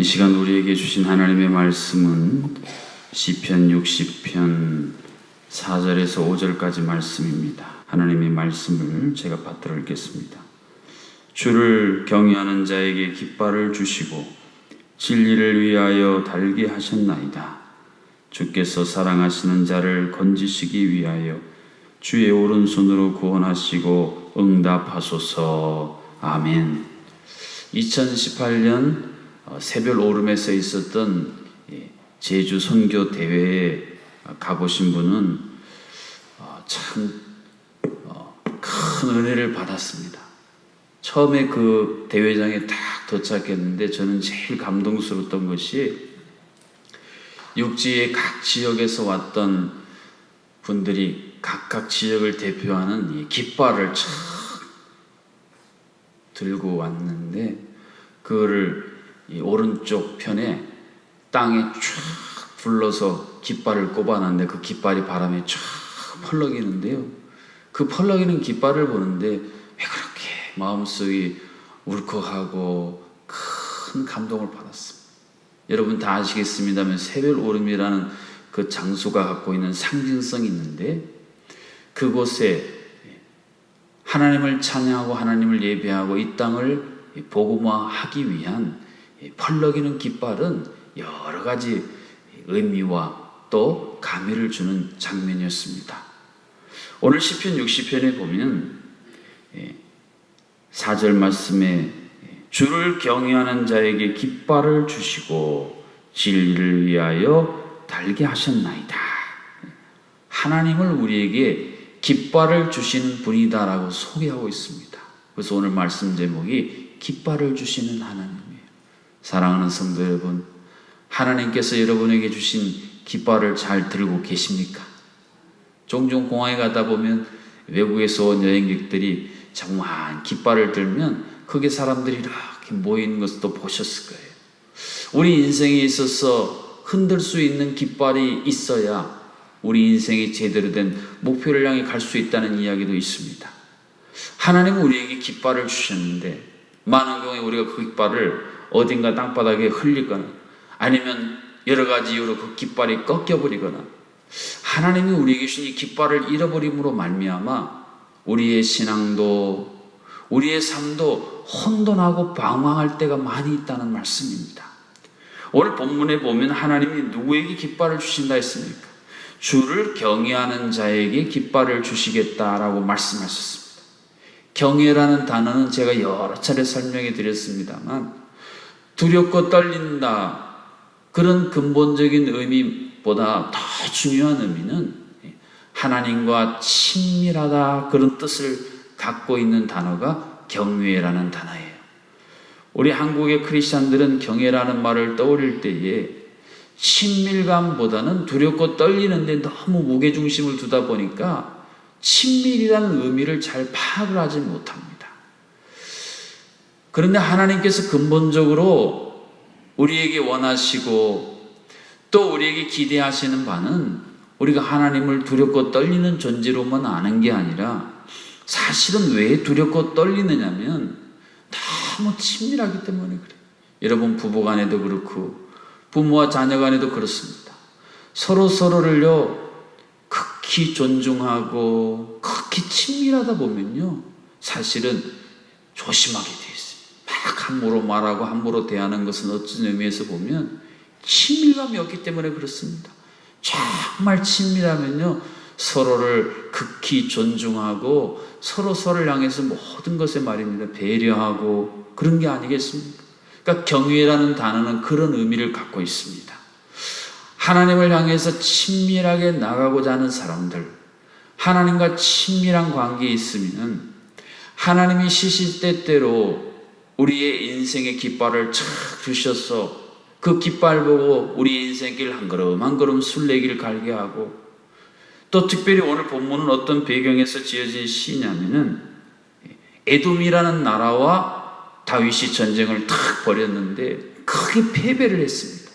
이 시간 우리에게 주신 하나님의 말씀은 시편 60편 4절에서 5절까지 말씀입니다. 하나님의 말씀을 제가 받들어 읽겠습니다. 주를 경외하는 자에게 깃발을 주시고 진리를 위하여 달게 하셨나이다. 주께서 사랑하시는 자를 건지시기 위하여 주의 오른손으로 구원하시고 응답하소서. 아멘. 2018년 어, 새별 오름에서 있었던 예, 제주 선교 대회에 가보신 분은 어, 참큰 은혜를 받았습니다. 처음에 그 대회장에 딱 도착했는데 저는 제일 감동스러웠던 것이 육지의 각 지역에서 왔던 분들이 각각 지역을 대표하는 이 깃발을 촥 들고 왔는데 그거를 이 오른쪽 편에 땅에 쫙 불러서 깃발을 꼽아놨는데 그 깃발이 바람에 쫙 펄럭이는데요. 그 펄럭이는 깃발을 보는데 왜 그렇게 마음속이 울컥하고 큰 감동을 받았습니다. 여러분 다 아시겠습니다만 새별 오름이라는 그 장소가 갖고 있는 상징성이 있는데 그곳에 하나님을 찬양하고 하나님을 예배하고 이 땅을 복음화하기 위한 펄럭이는 깃발은 여러 가지 의미와 또 감회를 주는 장면이었습니다. 오늘 시편 60편에 보면 4절 말씀에 주를 경외하는 자에게 깃발을 주시고 진리를 위하여 달게 하셨나이다. 하나님을 우리에게 깃발을 주시는 분이다라고 소개하고 있습니다. 그래서 오늘 말씀 제목이 깃발을 주시는 하나님이에요. 사랑하는 성도 여러분, 하나님께서 여러분에게 주신 깃발을 잘 들고 계십니까? 종종 공항에 가다 보면 외국에서 온 여행객들이 정말 깃발을 들면 거기 사람들이 이렇게 모이는 것도 보셨을 거예요. 우리 인생에 있어서 흔들 수 있는 깃발이 있어야 우리 인생이 제대로 된 목표를 향해 갈 수 있다는 이야기도 있습니다. 하나님은 우리에게 깃발을 주셨는데 많은 경우에 우리가 그 깃발을 어딘가 땅바닥에 흘리거나 아니면 여러 가지 이유로 그 깃발이 꺾여버리거나 하나님이 우리에게 주신 이 깃발을 잃어버림으로 말미암아 우리의 신앙도 우리의 삶도 혼돈하고 방황할 때가 많이 있다는 말씀입니다. 오늘 본문에 보면 하나님이 누구에게 깃발을 주신다 했습니까? 주를 경외하는 자에게 깃발을 주시겠다라고 말씀하셨습니다. 경외라는 단어는 제가 여러 차례 설명해 드렸습니다만 두렵고 떨린다 그런 근본적인 의미보다 더 중요한 의미는 하나님과 친밀하다 그런 뜻을 갖고 있는 단어가 경외라는 단어예요. 우리 한국의 크리스천들은 경외라는 말을 떠올릴 때에 친밀감보다는 두렵고 떨리는데 너무 무게중심을 두다 보니까 친밀이라는 의미를 잘 파악을 하지 못합니다. 그런데 하나님께서 근본적으로 우리에게 원하시고 또 우리에게 기대하시는 바는 우리가 하나님을 두렵고 떨리는 존재로만 아는 게 아니라 사실은 왜 두렵고 떨리느냐면 너무 친밀하기 때문에 그래요. 여러분 부부 간에도 그렇고 부모와 자녀 간에도 그렇습니다. 서로 서로를요 극히 존중하고 극히 친밀하다 보면요 사실은 조심하게 돼 있어요. 막 함부로 말하고 함부로 대하는 것은 어떤 의미에서 보면 친밀감이 없기 때문에 그렇습니다. 정말 친밀하면요 서로를 극히 존중하고 서로 서로를 향해서 모든 것에 말입니다 배려하고 그런 게 아니겠습니까? 그러니까 경외라는 단어는 그런 의미를 갖고 있습니다. 하나님을 향해서 친밀하게 나가고자 하는 사람들, 하나님과 친밀한 관계에 있으면 하나님이 시시때때로 우리의 인생의 깃발을 착 주셔서 그 깃발 보고 우리 인생길 한 걸음 한 걸음 순례길 갈게 하고 또 특별히 오늘 본문은 어떤 배경에서 지어진 시냐면은 에돔이라는 나라와 다윗이 전쟁을 탁 벌였는데 크게 패배를 했습니다.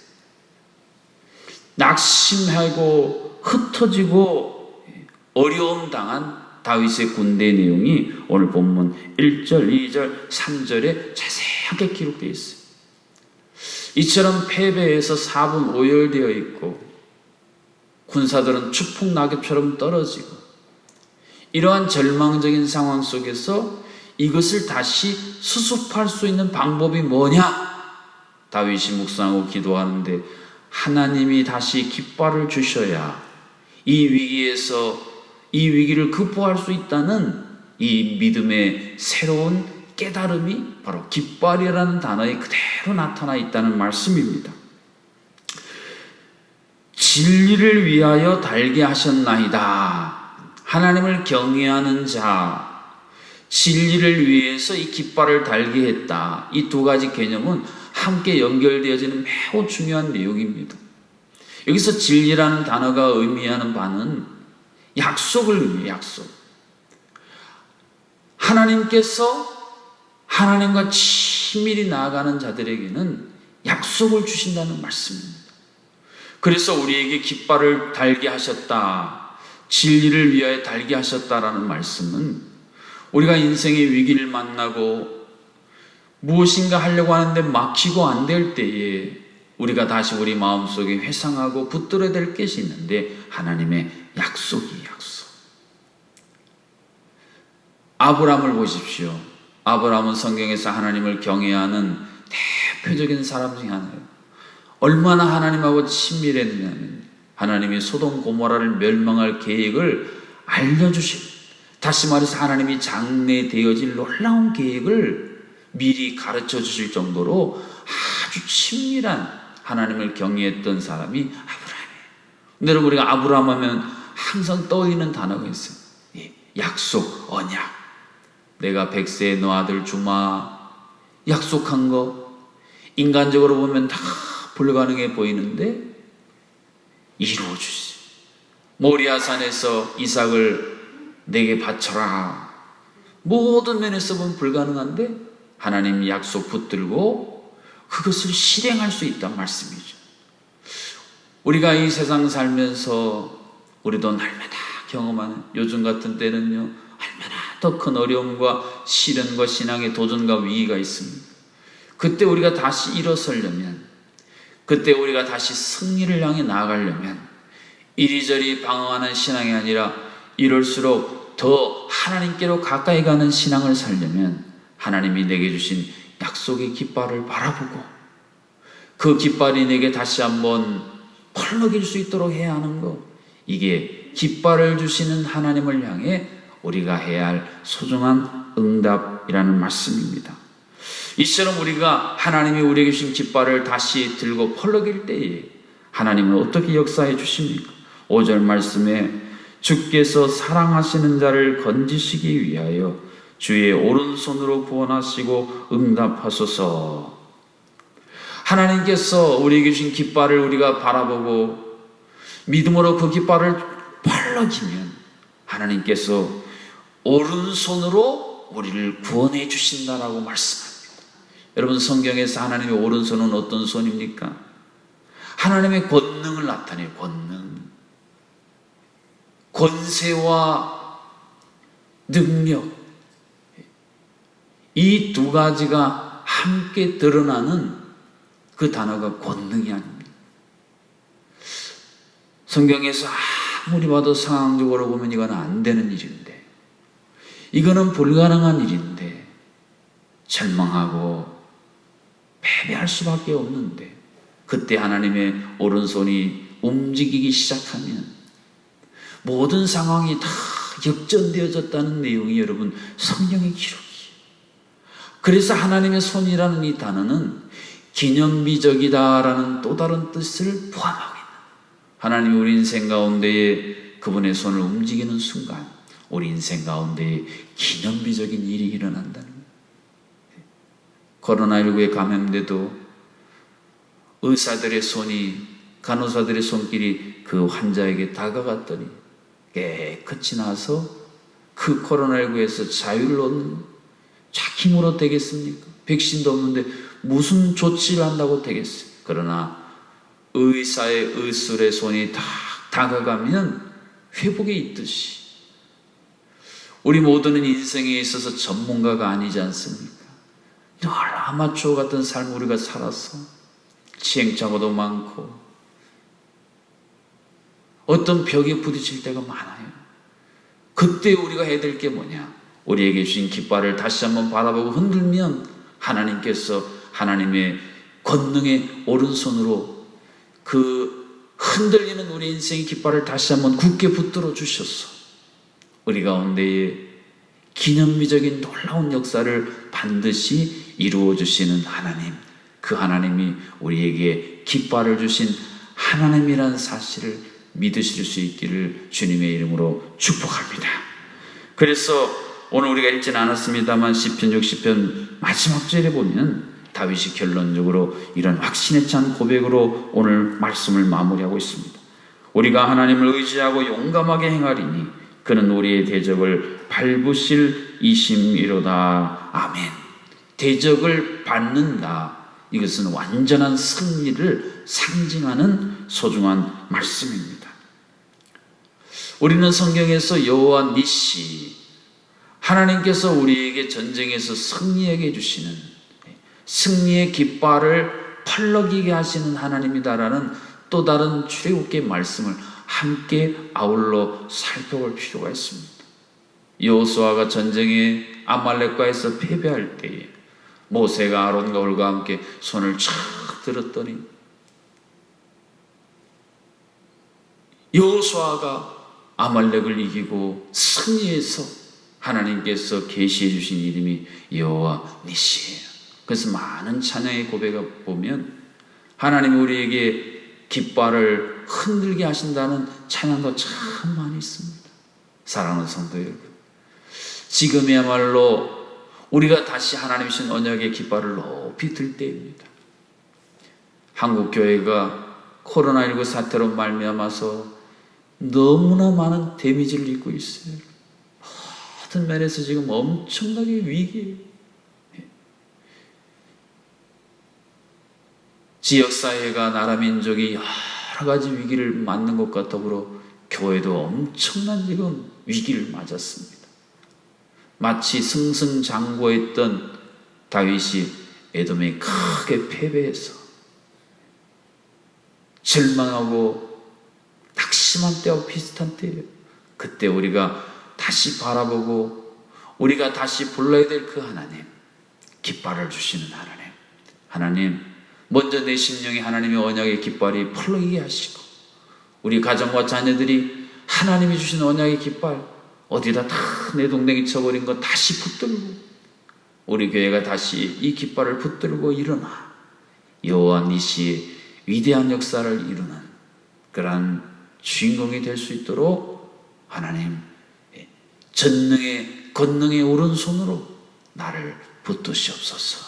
낙심하고 흩어지고 어려움 당한 다윗의 군대 내용이 오늘 본문 1절, 2절, 3절에 자세하게 기록되어 있어요. 이처럼 패배해서 4분 오열되어 있고 군사들은 추풍 낙엽처럼 떨어지고 이러한 절망적인 상황 속에서 이것을 다시 수습할 수 있는 방법이 뭐냐? 다윗이 묵상하고 기도하는데 하나님이 다시 깃발을 주셔야 이 위기에서 이 위기를 극복할 수 있다는 이 믿음의 새로운 깨달음이 바로 깃발이라는 단어에 그대로 나타나 있다는 말씀입니다. 진리를 위하여 달게 하셨나이다. 하나님을 경외하는 자, 진리를 위해서 이 깃발을 달게 했다. 이 두 가지 개념은 함께 연결되어지는 매우 중요한 내용입니다. 여기서 진리라는 단어가 의미하는 바는 약속을 의미해요, 약속. 하나님께서 하나님과 친밀히 나아가는 자들에게는 약속을 주신다는 말씀입니다. 그래서 우리에게 깃발을 달게 하셨다. 진리를 위하여 달게 하셨다라는 말씀은 우리가 인생의 위기를 만나고 무엇인가 하려고 하는데 막히고 안 될 때에 우리가 다시 우리 마음속에 회상하고 붙들어야 될 것이 있는데 하나님의 약속이 약속. 아브라함을 보십시오. 아브라함은 성경에서 하나님을 경외하는 대표적인 사람 중에 하나예요. 얼마나 하나님하고 친밀했느냐면 하나님이 소돔 고모라를 멸망할 계획을 알려주신 다시 말해서 하나님이 장래 되어질 놀라운 계획을 미리 가르쳐 주실 정도로 아주 친밀한 하나님을 경외했던 사람이 아브라함이에요. 근데 여러분 우리가 아브라함 하면 항상 떠있는 단어가 있어요. 예, 약속, 언약. 내가 백세의 너 아들 주마 약속한 거 인간적으로 보면 다 불가능해 보이는데 이루어 주시. 모리아산에서 이삭을 내게 바쳐라. 모든 면에서 보면 불가능한데 하나님 약속 붙들고 그것을 실행할 수 있단 말씀이죠. 우리가 이 세상 살면서 우리도 날마다 경험하는 요즘 같은 때는요, 얼마나 더 큰 어려움과 시련과 신앙의 도전과 위기가 있습니다. 그때 우리가 다시 일어서려면, 그때 우리가 다시 승리를 향해 나아가려면, 이리저리 방황하는 신앙이 아니라 이럴수록 더 하나님께로 가까이 가는 신앙을 살려면 하나님이 내게 주신 약속의 깃발을 바라보고 그 깃발이 내게 다시 한번 펄럭일 수 있도록 해야 하는 거. 이게 깃발을 주시는 하나님을 향해 우리가 해야 할 소중한 응답이라는 말씀입니다. 이처럼 우리가 하나님이 우리에게 주신 깃발을 다시 들고 펄럭일 때에 하나님은 어떻게 역사해 주십니까? 5절 말씀에 주께서 사랑하시는 자를 건지시기 위하여 주의 오른손으로 구원하시고 응답하소서. 하나님께서 우리에게 주신 깃발을 우리가 바라보고 믿음으로 그 깃발을 펄럭이면 하나님께서 오른손으로 우리를 구원해 주신다라고 말씀합니다. 여러분 성경에서 하나님의 오른손은 어떤 손입니까? 하나님의 권능을 나타내요. 권능. 권세와 능력. 이 두 가지가 함께 드러나는 그 단어가 권능이 아닙니다. 성경에서 아무리 봐도 상황적으로 보면 이건 안 되는 일인데, 이거는 불가능한 일인데, 절망하고 패배할 수밖에 없는데, 그때 하나님의 오른손이 움직이기 시작하면, 모든 상황이 다 역전되어졌다는 내용이 여러분 성경의 기록이에요. 그래서 하나님의 손이라는 이 단어는 기념비적이다라는 또 다른 뜻을 포함하고 하나님이 우리 인생 가운데에 그분의 손을 움직이는 순간 우리 인생 가운데에 기념비적인 일이 일어난다는 코로나19에 감염돼도 의사들의 손이 간호사들의 손길이 그 환자에게 다가갔더니 깨끗이 나서 그 코로나19에서 자유를 얻는 자 힘으로 되겠습니까? 백신도 없는데 무슨 조치를 한다고 되겠어요? 그러나 의사의 의술의 손이 다 다가가면 회복이 있듯이 우리 모두는 인생에 있어서 전문가가 아니지 않습니까? 늘 아마추어 같은 삶 우리가 살았어. 시행착오도 많고 어떤 벽에 부딪힐 때가 많아요. 그때 우리가 해야 될 게 뭐냐? 우리에게 주신 깃발을 다시 한번 바라보고 흔들면 하나님께서 하나님의 권능의 오른손으로 그 흔들리는 우리 인생의 깃발을 다시 한번 굳게 붙들어 주셔서 우리 가운데에 기념비적인 놀라운 역사를 반드시 이루어 주시는 하나님, 그 하나님이 우리에게 깃발을 주신 하나님이라는 사실을 믿으실 수 있기를 주님의 이름으로 축복합니다. 그래서 오늘 우리가 읽지는 않았습니다만 시편 60편 마지막 절에 보면 다윗이 결론적으로 이런 확신에 찬 고백으로 오늘 말씀을 마무리하고 있습니다. 우리가 하나님을 의지하고 용감하게 행하리니 그는 우리의 대적을 밟으실 이심이로다. 아멘. 대적을 받는다. 이것은 완전한 승리를 상징하는 소중한 말씀입니다. 우리는 성경에서 여호와 니시 하나님께서 우리에게 전쟁에서 승리하게 해주시는 승리의 깃발을 펄럭이게 하시는 하나님이다라는 또 다른 출애굽기 말씀을 함께 아울러 살펴볼 필요가 있습니다. 여호수아가 전쟁에 아말렉과에서 패배할 때에 모세가 아론과 울과 함께 손을 쫙 들었더니 여호수아가 아말렉을 이기고 승리해서 하나님께서 계시해 주신 이름이 여호와 니시예요. 그래서 많은 찬양의 고백을 보면 하나님 우리에게 깃발을 흔들게 하신다는 찬양도 참 많이 있습니다. 사랑하는 성도 여러분. 지금이야말로 우리가 다시 하나님 신 언약의 깃발을 높이 들 때입니다. 한국 교회가 코로나19 사태로 말미암아서 너무나 많은 데미지를 입고 있어요. 모든 면에서 지금 엄청나게 위기예요. 지역사회가 나라 민족이 여러 가지 위기를 맞는 것과 더불어 교회도 엄청난 지금 위기를 맞았습니다. 마치 승승장구했던 다윗이 에돔에 크게 패배해서 절망하고 낙심한 때와 비슷한 때예요. 그때 우리가 다시 바라보고 우리가 다시 불러야 될 그 하나님, 깃발을 주시는 하나님, 하나님 먼저 내 심령에 하나님의 언약의 깃발이 펄럭이게 하시고 우리 가정과 자녀들이 하나님이 주신 언약의 깃발 어디다 다 내 동댕이 쳐버린 거 다시 붙들고 우리 교회가 다시 이 깃발을 붙들고 일어나 여호와 니시의 위대한 역사를 이루는 그러한 주인공이 될 수 있도록 하나님 전능의 권능의 오른손으로 나를 붙드시옵소서.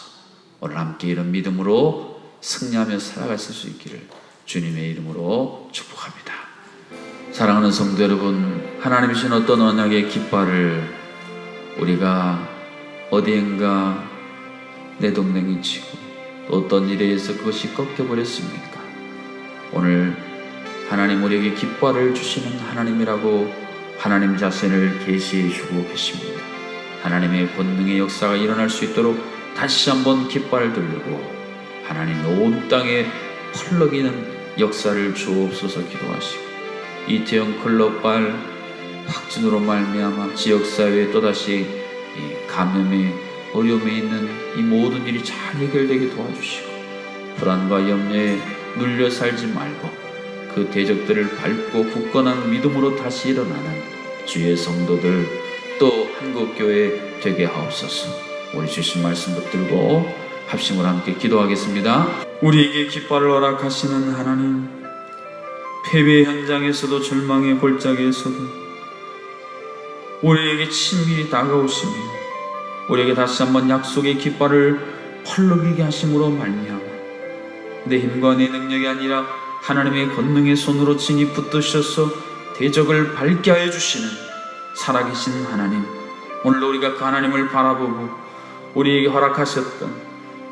오늘 함께 이런 믿음으로 승리하며 살아가실 수 있기를 주님의 이름으로 축복합니다. 사랑하는 성도 여러분, 하나님이신 어떤 언약의 깃발을 우리가 어디엔가 내 동댕이 치고 또 어떤 일에 의해서 그것이 꺾여버렸습니까? 오늘 하나님 우리에게 깃발을 주시는 하나님이라고 하나님 자신을 계시해 주고 계십니다. 하나님의 권능의 역사가 일어날 수 있도록 다시 한번 깃발을 들고 하나님 온 땅에 펄럭이는 역사를 주옵소서 기도하시고 이태영 클럽발 확진으로 말미암아 지역사회에 또다시 이 감염의 어려움에 있는 이 모든 일이 잘 해결되게 도와주시고 불안과 염려에 눌려 살지 말고 그 대적들을 밟고 굳건한 믿음으로 다시 일어나는 주의 성도들 또 한국교회 되게 하옵소서. 우리 주신 말씀 붙들고 합심을 함께 기도하겠습니다. 우리에게 깃발을 허락하시는 하나님 패배 현장에서도 절망의 골짜기에서도 우리에게 친밀히 다가오시며 우리에게 다시 한번 약속의 깃발을 펄럭이게 하심으로 말미암아 내 힘과 내 능력이 아니라 하나님의 권능의 손으로 진이 붙드셔서 대적을 밝게 하여 주시는 살아계신 하나님 오늘도 우리가 그 하나님을 바라보고 우리에게 허락하셨던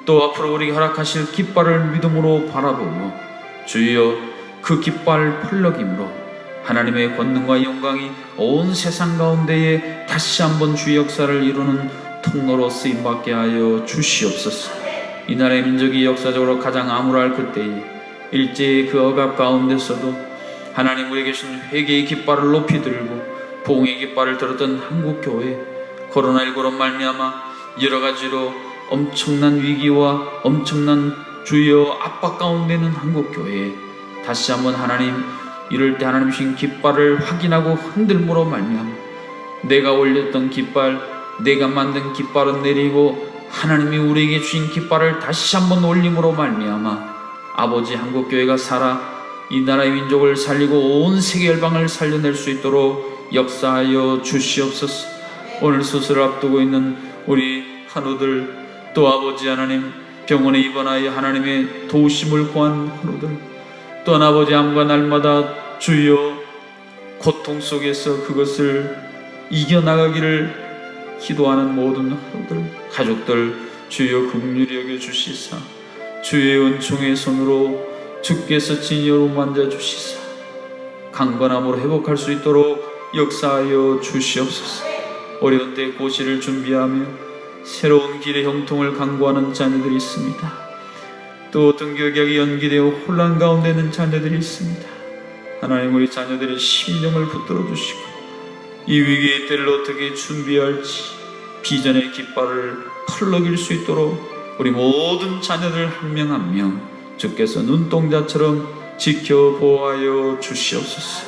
또 앞으로 우리에게 허락하실 깃발을 믿음으로 바라보고 주여 그 깃발 펄럭임으로 하나님의 권능과 영광이 온 세상 가운데에 다시 한번 주의 역사를 이루는 통로로 쓰임받게 하여 주시옵소서. 이 나라의 민족이 역사적으로 가장 암울할 그때에 일제의 그 억압 가운데서도 하나님 우리에게 주신 회개의 깃발을 높이 들고 봉의 깃발을 들었던 한국 교회 코로나19로 말미암아 여러 가지로 엄청난 위기와 엄청난 주여 압박 가운데 있는 한국 교회 다시 한번 하나님 이럴 때 하나님 주신 깃발을 확인하고 흔들므로 말미암아 내가 올렸던 깃발 내가 만든 깃발은 내리고 하나님이 우리에게 주신 깃발을 다시 한번 올림으로 말미암아 아버지 한국 교회가 살아 이 나라의 민족을 살리고 온 세계 열방을 살려낼 수 있도록 역사하여 주시옵소서. 오늘 수술을 앞두고 있는 우리 환우들 또 아버지 하나님 병원에 입원하여 하나님의 도우심을 구한 환우들 또한 아버지 암과 날마다 주여 고통 속에서 그것을 이겨나가기를 기도하는 모든 환우들 가족들 주여 긍휼히 여겨 주시사 주의 은총의 손으로 주께서 진여로 만져 주시사 강건함으로 회복할 수 있도록 역사하여 주시옵소서. 어려운 때 고시를 준비하며 새로운 길의 형통을 강구하는 자녀들이 있습니다. 또 교육이 연기되어 혼란 가운데 있는 자녀들이 있습니다. 하나님 우리 자녀들의 심령을 붙들어 주시고 이 위기의 때를 어떻게 준비할지 비전의 깃발을 펄럭일 수 있도록 우리 모든 자녀들 한 명 한 명 주께서 눈동자처럼 지켜 보호하여 주시옵소서.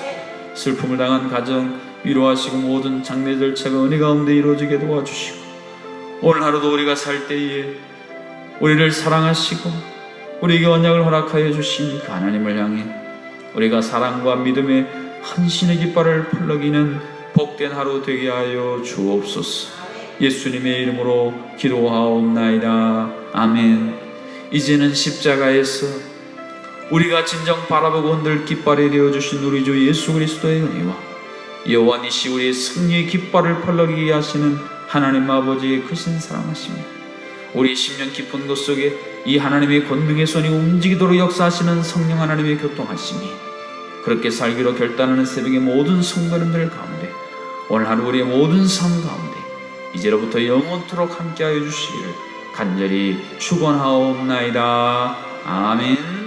슬픔을 당한 가정 위로하시고 모든 장례 절차가 은혜 가운데 이루어지게 도와주시고 오늘 하루도 우리가 살 때에 우리를 사랑하시고 우리에게 언약을 허락하여 주신 그 하나님을 향해 우리가 사랑과 믿음의 헌신의 깃발을 펄럭이는 복된 하루 되게 하여 주옵소서. 예수님의 이름으로 기도하옵나이다. 아멘. 이제는 십자가에서 우리가 진정 바라보고 흔들 깃발이 되어 주신 우리 주 예수 그리스도의 은혜와 여호와니시 우리의 승리의 깃발을 펄럭이게 하시는 하나님 아버지의 크신 사랑하십니다. 우리 심령 깊은 곳 속에 이 하나님의 권능의 손이 움직이도록 역사하시는 성령 하나님의 교통하심이 그렇게 살기로 결단하는 새벽의 모든 성도님들 가운데 오늘 하루 우리의 모든 삶 가운데 이제로부터 영원토록 함께하여 주시기를 간절히 축원하옵나이다. 아멘.